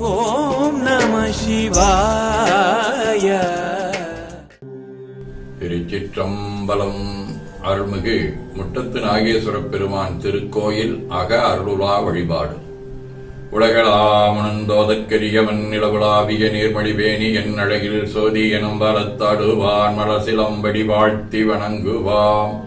ஓம் நம சிவாய. திருச்சிற்றம்பலம் அருள்மிகு முட்டத்து நாகேஸ்வரப் பெருமான் திருக்கோயில் அக அருளுலா வழிபாடு. உலகளாமணந்தோதற்கரியவன் நிலவுலாவிய நீர்மடிவேணி என் அழகில் சோதி எனும் வளத்தாடுவான் மலசிலம்படி வாழ்த்தி வணங்குவாம்.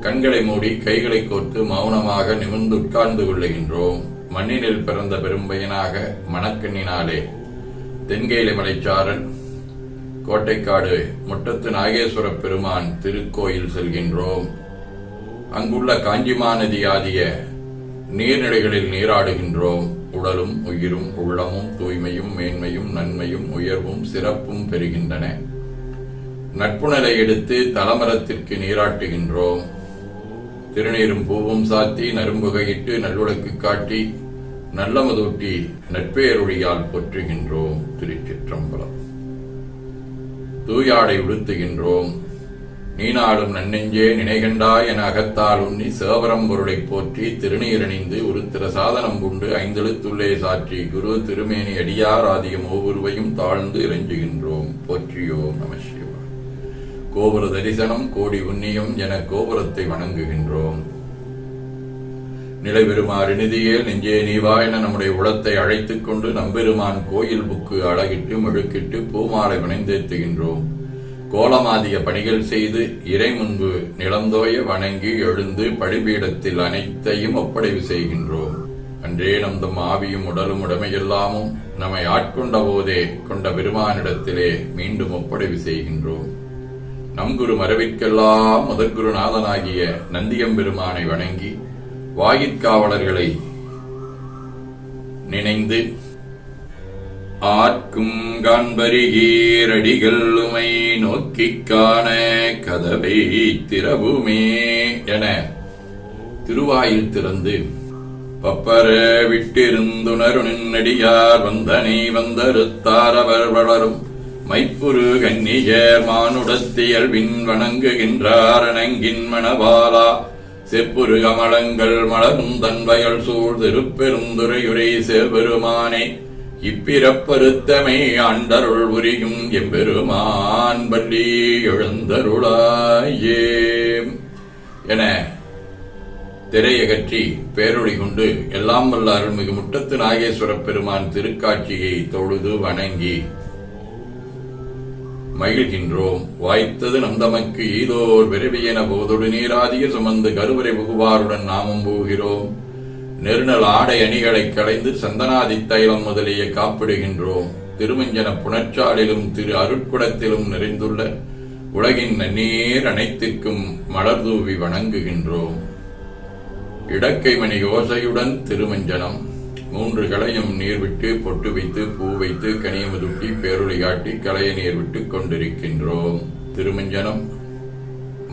கண்களை மூடி கைகளை கோர்த்து மௌனமாக நிமிர்ந்து உட்கார்ந்து கொள்ளுகின்றோம். மண்ணினில் பிறந்த பெரும்பயனாக மணக்கண்ணினாலே தென்கேலி மலைச்சாரல் கோட்டைக்காடு முட்டத்து நாகேஸ்வர பெருமான் திருக்கோயில் செல்கின்றோம். அங்குள்ள காஞ்சிமா நதி ஆதிய நீர்நிலைகளில் நீராடுகின்றோம். உடலும் உயிரும் உள்ளமும் தூய்மையும் மேன்மையும் நன்மையும் உயர்வும் சிறப்பும் பெறுகின்றன. நட்புணலை எடுத்து தலமரத்திற்கு நீராட்டுகின்றோம். திருநீரும் பூவும் சாத்தி நரும்புகையிட்டு நல்லுழக்கு காட்டி நல்லமதூட்டி நட்பேரொழியால் போற்றுகின்றோம் திருச்சிற்றம்பலம். தூயாடை உடுத்துகின்றோம். நீனாடும் நன்னெஞ்சே நினைகண்டாய் என அகத்தால் உண்ணி சேவரம் பொருளைப் போற்றி திருநீரணிந்து ஒரு சாதனம் கொண்டு ஐந்தெழுத்துள்ளே சாற்றி குரு திருமேனி அடியார் ஆதியம் ஒவ்வொருவையும் தாழ்ந்து இறைஞ்சுகின்றோம். போற்றியோம் நம கோபுர தரிசனம் கோடி உன்னியம் என கோபுரத்தை வணங்குகின்றோம். நிலைபெறுமாறு நிதியே நெஞ்சே நீவா என நம்முடைய உளத்தை அழைத்துக் கொண்டு நம்பெருமான் கோயில் புக்கு அழகிட்டு மெழுக்கிட்டு பூமாலை வினைந்தேத்துகின்றோம். கோலமாதிய பணிகள் செய்து இறை முன்பு நிலந்தோய வணங்கி எழுந்து படிபீடத்தில் அனைத்தையும் ஒப்படைவு செய்கின்றோம். அன்றே நம் தம் ஆவியும் உடலும் உடமையெல்லாமும் நம்மை ஆட்கொண்ட போதே கொண்ட பெருமானிடத்திலே மீண்டும் ஒப்படைவு செய்கின்றோம். நம் குரு மரபிற்கெல்லாம் முதற்குருநாதனாகிய நந்தியம்பெருமானை வணங்கி வாயிற்காவலர்களை நினைந்து ஆர்க்கும் காண்பருகீரடிகள் உமை நோக்கிக் காண கதவை திறவுமே என திருவாயில் திறந்து பப்பர விட்டிருந்துணரு நின்னடியார் வந்தனை வந்தருத்தார் அவர் வளரும். மைப்புரு கன்னியர் மானுடத்தியல்பின் வணங்குகின்றார் அணங்கின் மணபாலா செப்புரு கமலங்கள் மலரும் தன்வயல் சூழ் திருப்பெருந்துரையுரை செவ்வெருமானே இப்பிறப்பருத்தமை ஆண்டருள் உரியும் எம்பெருமான் பள்ளி எழுந்தருளாயே. என திரையகற்றி பேரொழி கொண்டு எல்லாம் வல்ல அருள்மிகு முட்டத்து நாகேஸ்வரப் பெருமான் திருக்காட்சியை தொழுது வணங்கி மகிழ்கின்றோம். வாய்த்தது நம் தமக்கு ஈதோர் விரைவியன போதொடு நீராதிய சுமந்து கருவறை புகுவாருடன் நாமும் போகிறோம். நெருநல் ஆடை அணிகளைக் களைந்து சந்தனாதி தைலம் முதலிய காப்பிடுகின்றோம். திருமஞ்சன புணர்ச்சாலிலும் திரு அருட்குடத்திலும் நிறைந்துள்ள உலகின் நன்னீர் அனைத்திற்கும் மலர் தூவி வணங்குகின்றோம். இடக்கைமணி யோசையுடன் திருமஞ்சனம். மூன்று களையும் நீர் விட்டு பொட்டு வைத்து பூ வைத்து கனியமுதுட்டி பேருளை காட்டி களைய நீர் விட்டு கொண்டிருக்கின்றோம். திருமஞ்சனம்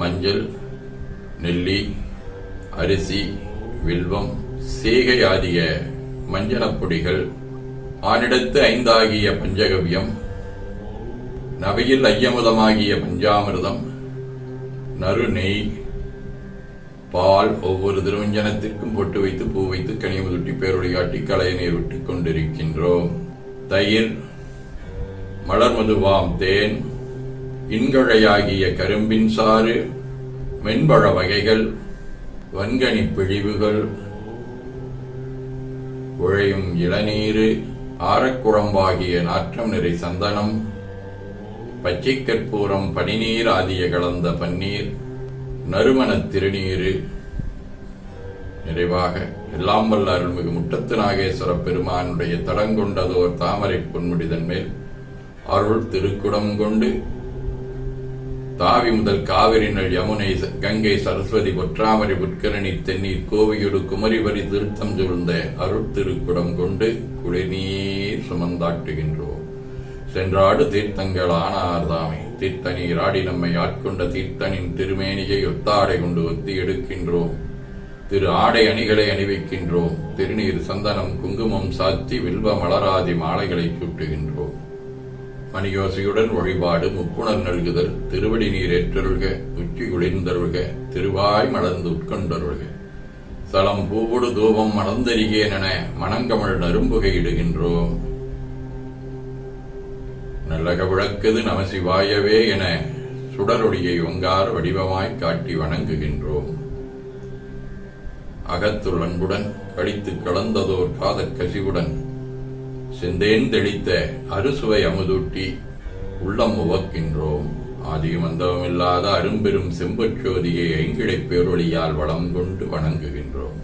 மஞ்சள் நெல்லி அரிசி வில்வம் சேகை ஆகிய மஞ்சனப்பொடிகள் ஆனிடத்து ஐந்தாகிய பஞ்சகவ்யம் நவையில் ஐயமுதமாகிய பஞ்சாமிர்தம் நறுநெய் பால் ஒவ்வொரு திருவஞ்சனத்திற்கும் பொட்டு வைத்து பூ வைத்து கனிவு துட்டி பேருடைய ஆட்டி நீர் விட்டுக் கொண்டிருக்கின்றோம். தயிர் மலர் மதுவாம் தேன் இன்கழையாகிய கரும்பின் சாறு மென்பழ வகைகள் வன்கனி பிழிவுகள் உழையும் இளநீரு ஆரக்குழம்பாகிய நாற்றம் நிறை சந்தனம் பச்சை கற்பூரம் பனிநீர் ஆதிய கலந்த பன்னீர் நறுமண திருநீரு. நிறைவாக எல்லாம் வல்ல அருள்மிகு முட்டத்து நாகேஸ்வர பெருமானுடைய தடங்கொண்டதோர் தாமரை பொன்முடிதன் மேல் அருள் திருக்குடம் கொண்டு தாவி முதல் காவிரி நல் யமுனை கங்கை சரஸ்வதி பொற்றாமரை புட்கரணி தென்னீர் கோவையொடு குமரிவரி திருத்தம் சூழ்ந்த அருள் திருக்குடம் கொண்டு குடிநீர் சுமந்தாட்டுகின்றோம். சென்றாடு தீர்த்தங்கள் ஆனார்தாமே தீர்த்தநீர் ஆடி நம்மை ஆட்கொண்ட தீர்த்தனின் திருமேனியை ஒத்தாடை கொண்டு ஒத்தி எடுக்கின்றோம். திரு ஆடை அணிகளை அணிவிக்கின்றோம். திருநீர் சந்தனம் குங்குமம் சாத்தி வில்வ மலராதி மாலைகளை சூட்டுகின்றோம். மணியோசையுடன் வழிபாடு முப்புணர் நல்குதல் திருவடி நீர் ஏற்றருள்க உச்சி குளிர்ந்தருள்க திருவாய் மலர்ந்து உட்கொண்டருள்க. தலம் பூவுடு தூபம் மணந்தரிகேன் என மணங்கமழ் நரும்புகையிடுகின்றோம் நல்லக விளக்குது நமசிவாயவே என சுடரொளியை ஒங்கார் வடிவமாய் காட்டி வணங்குகின்றோம். அகத்துள் அன்புடன் கழித்து கலந்ததோர் காதற் கசிவுடன் செந்தேன் தெளித்த அறுசுவை அமுதூட்டி உள்ளம் உவக்கின்றோம். ஆதியும் அந்தவமில்லாத அரும்பெரும் செம்பச்சோதியை ஐங்கிழைப் பேரொழியால் வளம் கொண்டு வணங்குகின்றோம்.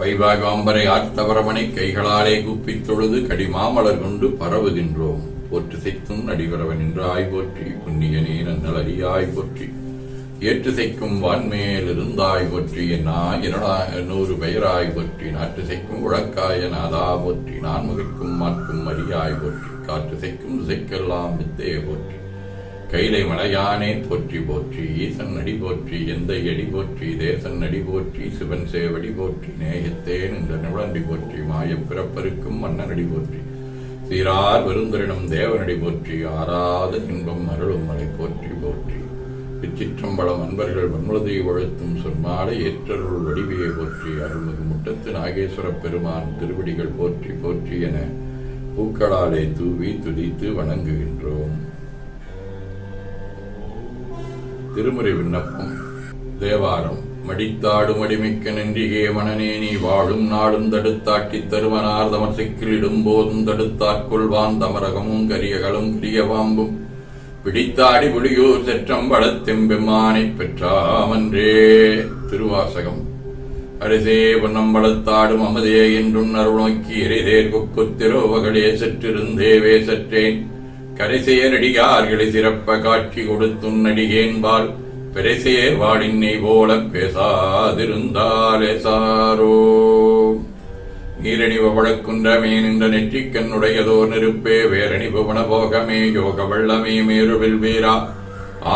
வைவாகாம்பரை ஆர்த்தவரமனை கைகளாலே குப்பித் தொழுது கடிமாமலர் கொண்டு பரவுகின்றோம். போற்று செய்க்கும் நடிவரவன் என்று ஆய் போற்றி புண்ணியனே நன்னல் அறியாய் போற்றி ஏற்று செய்க்கும் வான்மேல் இருந்தாய் போற்றி என்னா இரடா நூறு பெயராய் போற்றி. நாட்டு செய்க்கும் உழக்காய நாதா போற்றி நான்முகிற்கும் மாற்கும் அரியாய் போற்றி. காற்று செய்க்கும் திசைக்கெல்லாம் வித்தே போற்றி. கைலை மலையானே போற்றி போற்றி ஈசன் நடி போற்றி எந்த எடி போற்றி தேசன் நடி போற்றி சிவன் சேவடி போற்றி நேயத்தேன் என்ற நிவழண்டி போற்றி மாயப் பிறப்பருக்கும் மன்னனடி போற்றி. சீரார் பெருந்தரிடம் தேவனடி போற்றி ஆறாத இன்பம் அருளும் மலை போற்றி போற்றி. பிச்சிற்றம்பலம் அன்பர்கள் வன்முழுதை ஒழுத்தும் சொன்னாலே ஏற்றருள் வடிவையை போற்றி அருள்மிகு முட்டத்து நாகேஸ்வரப் பெருமான் திருவடிகள் போற்றி போற்றி என பூக்களாலே தூவி துதித்து வணங்குகின்றோம். திருமுறை விண்ணப்பம் தேவாரம் மடித்தாடும் அடிமிக்க நன்றிகே மனநே நீ வாழும் நாடும் தடுத்தாட்டித் தருவனார் தமர்சிக்கில் இடும்போதும் தடுத்தாட்கொள்வான் தமரகமும் கரியகளும் கரியவாம்பும் பிடித்தாடி புலியூர் செற்றம்பளத்தெம்பெம்மானைப் பெற்றாமன்றே. திருவாசகம். அரிசே பொன்னம்பளத்தாடும் அமதே என்றும் அருள்நோக்கி எரிதேர் கொக்குத்திரோவகளே சற்றிருந்தேவே சற்றேன் கரைசேரடிகார்களை சிறப்ப காட்சி கொடுத்துன் நடிகேன்பாள் பெரிசேர் வாடின்னை போல பேசாதிருந்தாலே சாரோ. நீரணிவ வழக்குன்றமே நின்ற நெற்றிக்கண்ணுடையதோர் நெருப்பே வேரணிவு போகமே யோக வள்ளமே மேருவில் வீரா.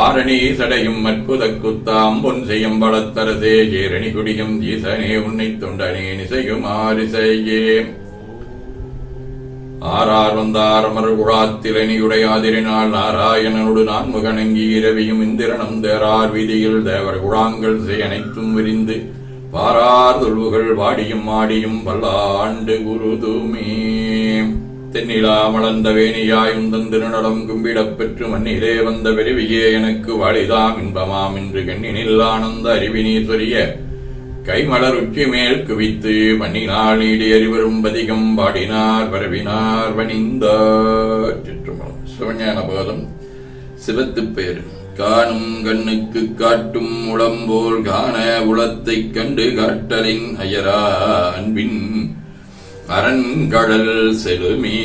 ஆரணி சடையும் அற்புத குத்தாம் பொன் செய்யும் வளத்தரசே ஏரணி குடியும் ஈசனே உன்னை தொண்டனே நிசையும் ஆரிசையே. ஆறார் வந்தார் அமர் குழாத்திரணியுடையாதிரினால் நாராயணனோடு நான் முகணங்கி இரவியும் இந்திரனும் தேரார் வீதியில் தேவர் குழாங்கள் செய் அனைத்தும் விரிந்து பாரார் தொல்வுகள் வாடியும் ஆடியும் பல்லாண்டு குருதுமே. தென்னிலா மலர்ந்த வேணியாயும் தந்திருநடம் கும்பிடப் பெற்று மண்ணிலே வந்த பெருவியே எனக்கு வாழிதாம் இன்பமாம் என்று கண்ணினில் ஆனந்த அறிவினீஸ்வரிய கைமலர் உச்சி மேல் குவித்து மண்ணினால் நீடி அறிவரும் பதிகம் பாடினார் பரவினார் வணிந்தார். சிற்றுமலம் சிவஞான போதம். சிவத்து பேர் காணும் கண்ணுக்கு காட்டும் உளம்போல் காண உளத்தைக் கண்டு காட்டலின் அயரா அன்பின் அரண்கடல் செலுமே.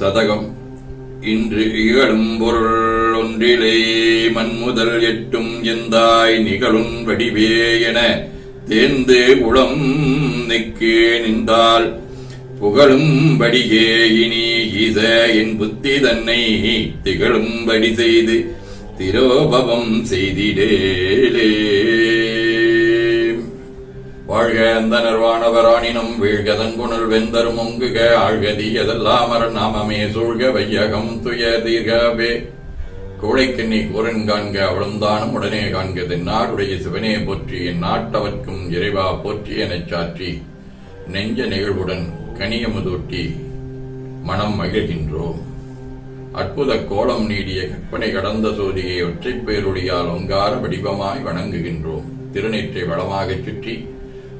சதகம். இன்று இகழும் பொருள் ஒன்றிலே மண்முதல் எட்டும் எந்தாய் நிகழும் வடிவே என தேர்ந்து குளம் நிற்கு நின்றால் புகழும்படியே இனி ஈச என் புத்தி தன்னை திகழும்படி செய்து திரோபவம் செய்திடேலே. வாழ்க அந்த நர்வானவரானினும் வீழ்கதன் புனல் வெந்தரும் ஒங்குக ஆழ்கதி எதெல்லாம் நாமமே சூழ்க வையகம் துய தீர்கவே. கோழைக்கண்ணி கூரன் காண்க அவளுந்தானும் உடனே காண்க தென்னாடுடைய சிவனே போற்றி என் நாட்டவர்க்கும் இறைவா போற்றி எனச் சாற்றி. நெஞ்ச நிகழ்வுடன் கனியமுதூட்டி மனம் மகிழ்கின்றோம். அற்புத கோலம் நீடிய கற்பனை கடந்த சோதியை ஒற்றைப் பேரொழியால் ஒங்கார வடிவமாய் வணங்குகின்றோம். திருநெற்றை வளமாகச் சுற்றி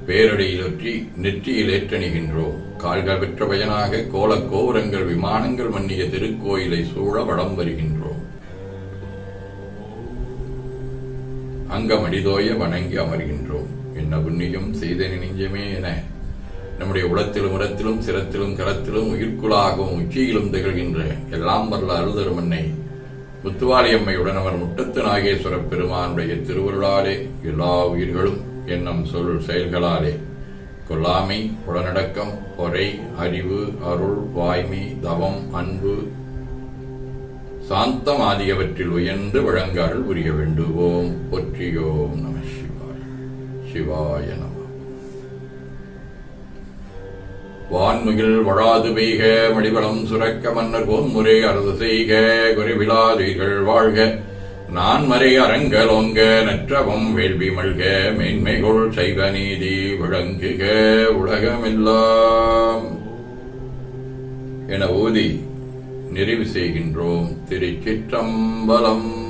பேரடியிலொற்றி நெற்றியில் ஏற்றணிகின்றோம் கால்கள் பெற்ற பயனாக கோலக் கோபுரங்கள் விமானங்கள் மன்னிய திருக்கோயிலை சூழ வடம் வருகின்றோம் அங்கமடிதோய வணங்கி அமர்கின்றோம் என்ன புண்ணியம் செய்த நெஞ்சமே என. நம்முடைய உளத்திலும் உரத்திலும் சிரத்திலும் கரத்திலும் உயிர்க்குளாகவும் உச்சியிலும் திகழ்கின்ற எல்லாம் வல்ல அருதருமன்னை முத்துவாளியம்மையுடன் அவர் முட்டத்து நாகேஸ்வர பெருமானுடைய திருவருளாலே எல்லா உயிர்களும் என்னும் சொல் செயல்களாலே. கொல்லாமை உடனடக்கம் பொறை அறிவு அருள் வாய்மை தவம் அன்பு சாந்தம் ஆகியவற்றில் உயர்ந்து வழங்க புரிய வேண்டுவோம். பொற்றியோம் நம சிவாய். சிவாய நம. வான்முகில் வழாது பெய்க மடிவளம் சுரக்க மன்னர் கோன்முறை அரசு செய்க குறைவிழாதீர்கள் வாழ்க. நான் மறை அரங்கலோங்க நற்றவம் வேள்வி மல்க மேன்மைகொள் சைவ நீதி விளங்குக உலகமெல்லாம். என ஊதி நிறைவு செய்கின்றோம் திருச்சிற்றம்பலம்.